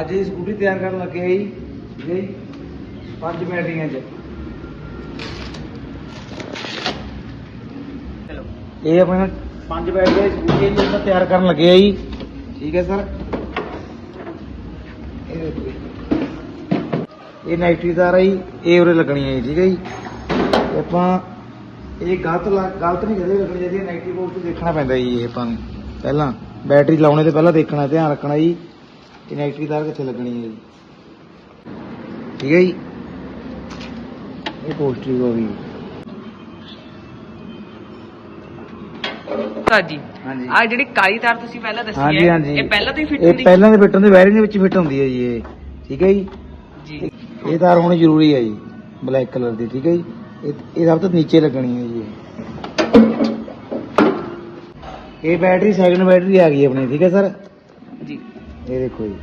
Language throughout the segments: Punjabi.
ਅੱਜ ਇਹ ਸਕੂਟਰੀ ਤਿਆਰ ਕਰਨ ਲੱਗੇ ਜੀ ਜੀ ਪੰਜ ਬੈਟਰੀਆਂ 'ਚ। ਇਹ ਆਪਣਾ ਪੰਜ ਬੈਟਰੀਆਂ ਹੈ ਜੀ ਆਪਾਂ ਤਿਆਰ ਕਰਨ ਲੱਗੇ ਆ ਜੀ। ਠੀਕ ਹੈ ਸਰ। ਇਹ ਨੈਗੇਟਿਵ ਤਾਰ ਹੈ ਇਹ ਉਰੇ ਲੱਗਣੀ ਹੈ ਠੀਕ ਹੈ ਜੀ। ਆਪਾਂ ਇਹ ਗਲਤ ਗਲਤ ਨਹੀਂ ਕਦੇ ਲੱਗਣੀ ਚਾਹੀਦੀ ਨੈਗੇਟਿਵ ਬੋਰਡ ਤੇ ਦੇਖਣਾ ਪੈਂਦਾ ਜੀ ਇਹ ਆਪਾਂ ਨੂੰ। ਪਹਿਲਾਂ ਬੈਟਰੀ ਲਾਉਣੇ ਤੋਂ ਪਹਿਲਾਂ ਦੇਖਣਾ ਧਿਆਨ ਰੱਖਣਾ ਜੀ। ਨੈਗੇਟਿਵ ਤਾਰ ਕਿੱਥੇ ਲੱਗਣੀ ਹੈ ਜੀ? ਠੀਕ ਹੈ ਜੀ। ਇਹ ਪੋਜ਼ਿਟਿਵ ਹੋ ਗਈ। ਹਾਂਜੀ। ਆ ਜਿਹੜੀ ਕਾਲੀ ਤਾਰ ਤੁਸੀਂ ਪਹਿਲਾਂ ਦੱਸੀ ਹਾਂਜੀ ਹੈ ਹਾਂਜੀ ਇਹ ਪਹਿਲਾਂ ਤੋਂ ਹੀ ਫਿੱਟ ਇਹ ਹੁੰਦੀ ਪਹਿਲਾਂ ਦੇ ਫਿੱਟ ਹੁੰਦੀ ਵਾਇਰਿੰਗ ਦੇ ਵਿੱਚ ਫਿੱਟ ਹੁੰਦੀ ਹੈ ਜੀ ਇਹ। ਠੀਕ ਹੈ ਜੀ? ਜੀ। ਇਹ ਤਾਰ ਹੋਣੀ ਜ਼ਰੂਰੀ ਹੈ ਜੀ ਬਲੈਕ ਕਲਰ ਦੀ ਠੀਕ ਹੈ ਜੀ? ਇਹ ਇਹ ਸਭ ਤੋਂ ਨੀਚੇ ਲੱਗਣੀ ਹੈ ਜੀ ਇਹ। ਇਹ ਬੈਟਰੀ ਸੈਕਿੰਡ ਬੈਟਰੀ ਆ ਗਈ ਆਪਣੀ ਠੀਕ ਹੈ ਸਰ? ਜੀ ਇਹ ਦੇਖੋ ਜੀ।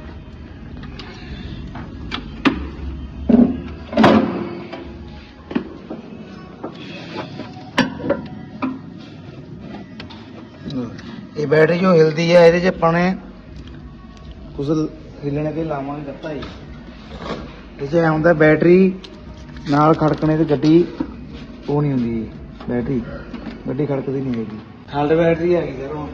ਇਹ ਬੈਟਰੀ ਜੋ ਹਿਲਦੀ ਹੈ ਇਹਦੇ 'ਚ ਆਪਾਂ ਨੇ ਕੁਝ ਹਿੱਲਣੇ ਤੇ ਲਾਵਾਂਗੇ ਦਿੱਤਾ ਜੀ। ਇਹ 'ਚ ਐਂ ਬੈਟਰੀ ਨਾਲ ਖੜਕਣੇ ਤੇ ਗੱਡੀ ਉਹ ਨਹੀਂ ਹੁੰਦੀ ਬੈਟਰੀ ਗੱਡੀ ਖੜਕਦੀ ਨਹੀਂ ਹੈਗੀ। ਹਾਲਡ ਬੈਟਰੀ ਹੈਗੀ ਸਰ ਹੁਣ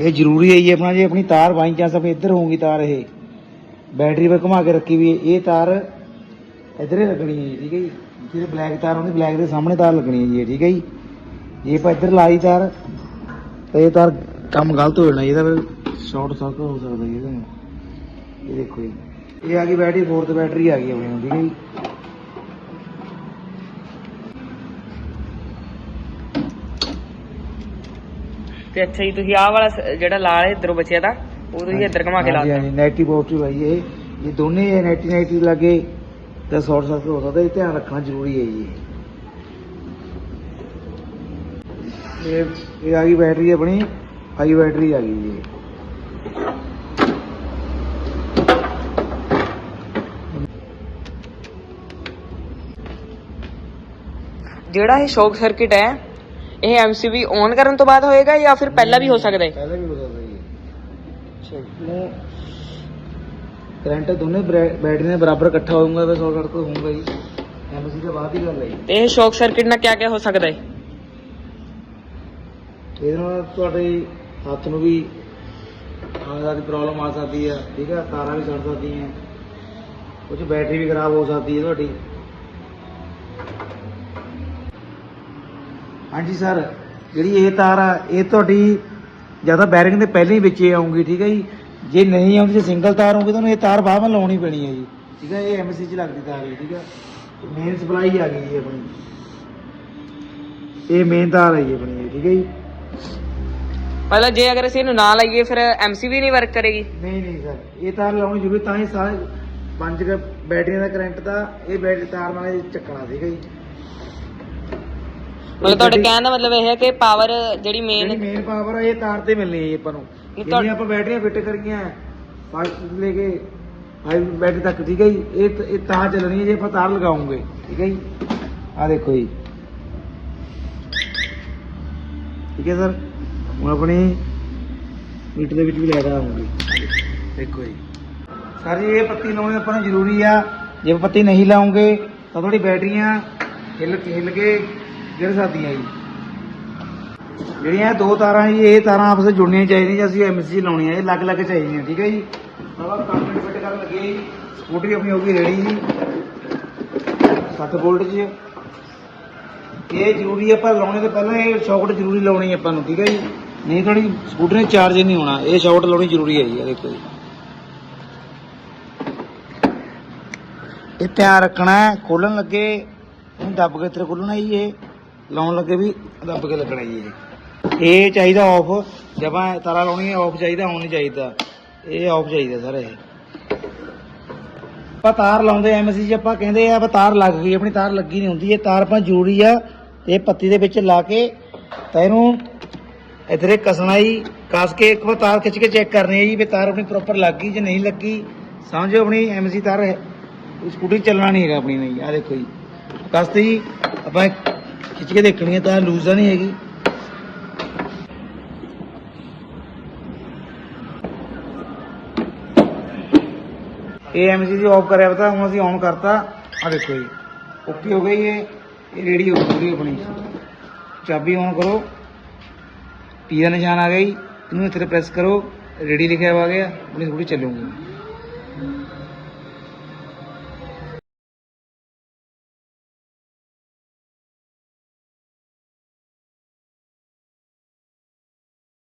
ਇਹ ਜ਼ਰੂਰੀ ਹੈ ਜੀ ਆਪਣਾ, ਜੇ ਆਪਣੀ ਤਾਰ ਬਾਈ ਚਾਂਸ ਆਪੇ ਇੱਧਰ ਹੋਊਗੀ ਤਾਰ ਇਹ। ਬੈਟਰੀ 'ਤੇ ਘੁਮਾ ਕੇ ਰੱਖੀ ਵੀ ਇਹ ਤਾਰ ਇੱਧਰ ਹੀ ਲੱਗਣੀ ਹੈ ਜੀ, ਠੀਕ ਹੈ ਜੀ। ਜਿਹੜੇ ਬਲੈਕ ਤਾਰ ਹੁੰਦੀ, ਬਲੈਕ ਦੇ ਸਾਹਮਣੇ ਤਾਰ ਲੱਗਣੀ ਹੈ ਜੀ ਠੀਕ ਹੈ ਜੀ। ਜੇ ਆਪਾਂ ਇੱਧਰ ਲਾਈ ਤਾਰ, ਤਾਂ ਇਹ ਤਾਰ ਕੰਮ ਗਲਤ ਹੋ ਜਾਣਾ ਇਹਦਾ ਫਿਰ ਸ਼ਾਰਟ ਸਰਕਟ ਹੋ ਸਕਦਾ ਜੀ ਇਹਦਾ। ਇਹ ਦੇਖੋ ਜੀ। ਇਹ ਆ ਗਈ ਬੈਟਰੀ, ਫੋਰਥ ਬੈਟਰੀ ਆ ਗਈ ਆਪਣੀ ਠੀਕ ਹੈ ਜੀ। ਤੇ ਅੱਛਾ ਜੀ ਤੁਸੀਂ ਆਹ ਵਾਲਾ ਸ- ਜਿਹੜਾ ਲਾਲ ਇਧਰੋਂ ਬਚਿਆ ਦਾ ਉਹ ਤੁਸੀਂ ਇੱਧਰ ਘੁਮਾ ਕੇ ਲਾਤਾ ਹਾਂਜੀ ਨੈਗੇਟਿਵ ਪੋਜ਼ਿਟਿਵ ਹੈ ਜੀ ਇਹ ਇਹ ਦੋਨੇ ਨੈਗੇਟਿਵ ਨੈਗੇਟਿਵ ਲੱਗੇ ਤਾਂ ਸ਼ਾਰਟ ਸਰਕਟ ਹੋ ਸਕਦਾ ਇਹ ਧਿਆਨ ਰੱਖਣਾ ਜ਼ਰੂਰੀ ਹੈ ਜੀ। ਇਹ ਇਹ ਆ ਗਈ ਬੈਟਰੀ ਆਪਣੀ ਹਾਈ ਬੈਟਰੀ ਆ ਗਈ ਜੀ। ਇਹ। ਜਿਹੜਾ ਇਹ ਸ਼ੌਕ ਸਰਕਟ ਹੈ ਇਹ ਐਮਸੀਬੀ ਔਨ ਕਰਨ ਤੋਂ ਬਾਅਦ ਹੋਏਗਾ ਜਾਂ ਫਿਰ ਪਹਿਲਾਂ ਵੀ ਹੋ ਸਕਦਾ ਹੈ? ਪਹਿਲਾਂ ਵੀ ਹੋ ਸਕਦਾ ਜੀ। ਚਲੋ। ਕਰੰਟ ਦੋਨੇ ਬੈਟਰੀ ਦੇ ਬਰਾਬਰ ਇਕੱਠਾ ਹੋਊਗਾ ਤਾਂ ਸ਼ਾਰਟ ਸਰਕਟ ਹੋਊਗਾ ਜੀ। ਐਮਸੀ ਦੇ ਬਾਅਦ ਦੀ ਗੱਲ ਹੈ ਜੀ। ਤੇ ਇਹ ਸ਼ੌਕ ਸਰਕਟ ਨਾਲ ਕੀ ਕੀ ਹੋ ਸਕਦਾ ਹੈ? ਇਹਦੇ ਨਾਲ ਤੁਹਾਡੇ ਹੱਥ ਨੂੰ ਵੀ ਆਹ ਦੀ ਪ੍ਰੋਬਲਮ ਆ ਸਕਦੀ ਹੈ ਠੀਕ ਹੈ? ਤਾਰਾਂ ਵੀ ਸੜ ਸਕਦੀਆਂ। ਕੁਝ ਬੈਟਰੀ ਵੀ ਖਰਾਬ ਹੋ ਸਕਦੀ ਹੈ ਤੁਹਾਡੀ। ਹਾਂਜੀ ਸਰ ਜਿਹੜੀ ਇਹ ਤਾਰ ਆ ਇਹ ਤੁਹਾਡੀ ਜ਼ਿਆਦਾ ਬੈਰਿੰਗ ਦੇ ਪਹਿਲਾਂ ਹੀ ਵਿੱਚੇ ਆਉਂਗੀ ਠੀਕ ਹੈ ਜੀ? ਜੇ ਨਹੀਂ ਆਉਂਦੀ ਜੇ ਸਿੰਗਲ ਤਾਰ ਹੋਊਗੀ ਤੁਹਾਨੂੰ ਇਹ ਤਾਰ ਬਾਅਦ ਵਿੱਚ ਲਾਉਣੀ ਪੈਣੀ ਹੈ ਜੀ। ਠੀਕ ਹੈ ਇਹ ਐਮਸੀ ਚ ਲੱਗਦੀ ਤਾਰ ਹੈ ਠੀਕ ਹੈ ਮੇਨ ਸਪਲਾਈ ਆ ਗਈ ਜੀ ਆਪਣੀ। ਇਹ ਮੇਨ ਤਾਰ ਹੈ ਜੀ ਆਪਣੀ ਠੀਕ ਹੈ ਜੀ? ਮਤਲਬ ਜੇ ਅਗਰ ਅਸੀਂ ਇਹਨੂੰ ਨਾ ਲਾਈਏ ਫਿਰ ਐਮਸੀਬੀ ਨਹੀਂ ਵਰਕ ਕਰੇਗੀ? ਨਹੀਂ ਨਹੀਂ ਸਰ ਇਹ ਤਾਰ ਲਾਉਣੀ ਜ਼ਰੂਰੀ ਤਾਂ ਹੀ ਸਾਰੇ ਪੰਜ ਬੈਟਰੀਆਂ ਦਾ ਕਰੰਟ ਦਾ ਇਹ ਬੈਟਰੀ ਤਾਰ ਨਾਲ ਚੱਕਣਾ ਸੀਗਾ ਜੀ? ਮਤਲਬ ਤੁਹਾਡੇ ਕਹਿਣ ਦਾ ਮਤਲਬ ਇਹ ਹੈ ਕਿ ਪਾਵਰ ਜਿਹੜੀ ਜਿਹੜੀ ਮੇਨ ਮੇਨ ਪਾਵਰ ਆ ਇਹ ਤਾਰ ਤੇ ਮਿਲਣੀ ਹੈ ਜੀ ਆਪਾਂ ਨੂੰ। ਨਹੀਂ ਤਾਂ- ਆਪਾਂ ਬੈਟਰੀਆਂ ਫਿੱਟ ਕਰੀਆਂ ਫਸਟ ਤੋਂ ਲੈ ਕੇ ਹਾਈ ਬੈਟਰੀ ਤੱਕ ਠੀਕ ਹੈ ਜੀ? ਇਹ ਇਹ ਤਾਂ ਚੱਲਣੀ ਹੈ ਜੇ ਆਪਾਂ ਤਾਰ ਲਗਾਉਂਗੇ ਠੀਕ ਹੈ ਜੀ? ਆ ਦੇਖੋ ਜੀ। ਠੀਕ ਹੈ ਸਰ? ਹੁਣ ਆਪਣੀ ਮੀਟਰ ਦੇ ਵਿੱਚ ਵੀ ਲੈ ਰਹਾ ਹੋਊਗੀ ਦੇਖੋ ਜੀ। ਸਰ ਜੀ ਇਹ ਪੱਤੀ ਲਾਉਣੀ ਆਪਾਂ ਨੂੰ ਜ਼ਰੂਰੀ ਆ। ਜੇ ਪੱਤੀ ਨਹੀਂ ਲਾਉਂਗੇ ਤਾਂ ਤੁਹਾਡੀ ਬੈਟਰੀਆਂ ਹਿੱਲ ਹਿੱਲ ਕੇ ਗਿਰ ਸਕਦੀਆਂ ਜੀ। ਜਿਹੜੀਆਂ ਇਹ ਦੋ ਤਾਰਾਂ ਜੀ, ਇਹ ਤਾਰਾਂ ਆਪਸ ਵਿੱਚ ਜੁੜਨੀਆਂ ਚਾਹੀਦੀਆਂ ਜੀ, ਅਸੀਂ ਐਮਸੀ ਲਾਉਣੀਆਂ ਇਹ ਅਲੱਗ ਅਲੱਗ ਚਾਹੀਦੀਆਂ, ਠੀਕ ਹੈ ਜੀ? ਆਪਾਂ ਕੰਪਨੀ ਫਿੱਟ ਕਰਨ ਲੱਗੇ ਜੀ, ਸਕੂਟਰੀ ਆਪਣੀ ਹੋ ਗਈ ਰੈਡੀ ਜੀ। 60 ਵੋਲਟ ਜੀ। ਇਹ ਜ਼ਰੂਰੀ ਹੈ ਪਰ ਲਾਉਣੇ ਤੋਂ ਪਹਿਲਾਂ ਇਹ ਸ਼ਾਕਟ ਜ਼ਰੂਰੀ ਲਾਉਣੀ ਆਪਾਂ ਨੂੰ, ਠੀਕ ਹੈ ਜੀ? ਨਹੀਂ ਤੁਹਾਡੀ ਸਕੂਟਰ ਨੇ ਚਾਰਜ ਨਹੀਂ ਹੋਣਾ। ਇਹ ਸ਼ਾਕਟ ਲਾਉਣੀ ਜ਼ਰੂਰੀ ਹੈ ਜੀ, ਇਹ ਦੇਖੋ ਜੀ। ਇਹ ਧਿਆਨ ਰੱਖਣਾ ਖੋਲਣ ਲੱਗੇ ਇਹਨੂੰ ਦੱਬ ਕੇ ਇੱਥੇ ਖੋਲਣਾ ਜੀ ਇਹ। ਲਾਉਣ ਲੱਗੇ ਵੀ ਦੱਬ ਕੇ ਲੱਗਣਾ ਜੀ ਇਹ ਇਹ ਚਾਹੀਦਾ ਆਫ ਜਬਾਂ ਤਾਰਾ ਲਾਉਣੀ ਹੈ ਆਫ ਚਾਹੀਦਾ ਹੋਣੀ ਚਾਹੀਦਾ। ਇਹ ਆਫ ਚਾਹੀਦਾ ਸਰ ਇਹ। ਆਪਾਂ ਤਾਰ ਲਾਉਂਦੇ ਐਮਸੀ ਜੀ ਆਪਾਂ ਕਹਿੰਦੇ ਆ ਤਾਰ ਲੱਗ ਗਈ ਆਪਣੀ ਤਾਰ ਲੱਗੀ ਨਹੀਂ ਹੁੰਦੀ ਇਹ ਤਾਰ ਆਪਾਂ ਜ਼ਰੂਰੀ ਆ ਤੇ ਇਹ ਪੱਤੀ ਦੇ ਵਿੱਚ ਲਾ ਕੇ ਤਾਂ ਇਹਨੂੰ ਇਧਰੇ ਕਸਣਾ ਜੀ ਕਸ ਕੇ ਇੱਕ ਵਾਰ ਤਾਰ ਖਿੱਚ ਕੇ ਚੈੱਕ ਕਰਨੀ ਹੈ ਜੀ ਵੀ ਤਾਰ ਆਪਣੀ ਪ੍ਰੋਪਰ ਲੱਗ ਗਈ ਜੇ ਨਹੀਂ ਲੱਗੀ। ਸਮਝੋ ਆਪਣੀ ਐਮਸੀ ਤਾਰ ਹੈ ਸਕੂਟੀ ਚੱਲਣਾ ਨਹੀਂ ਹੈਗਾ ਆਪਣੀ ਨਹੀਂ ਆ ਦੇਖੋ ਜੀ। ਕਸਤੀ ਆਪਾਂ ਖਿੱਚ ਕੇ ਦੇਖਣੀ ਹੈ ਤਾਂ ਲੂਜ਼ ਤਾਂ ਨਹੀਂ ਹੈਗੀ। ਇਹ ਐਮਸੀ ਜੀ ਆਫ ਕਰਿਆ ਪਤਾ, ਹੁਣ ਅਸੀਂ ਔਨ ਕਰਤਾ। ਆ ਦੇਖੋ ਜੀ ਓਕੇ ਹੋ ਗਈ ਇਹ ਇਹ ਰੇਡੀ ਹੋ ਗਈ ਆਪਣੀ। ਚਾਬੀ ਔਨ ਕਰੋ। ਪੀ ਦਾ ਨਿਸ਼ਾਨ ਆ ਗਈ ਜੀ, ਇਹਨੂੰ ਇੱਥੇ ਪ੍ਰੈਸ ਕਰੋ। ਰੇਡੀ ਲਿਖਿਆ ਆ ਗਿਆ ਉਹਨੇ ਥੋੜੀ ਚੱਲੂਗੀ।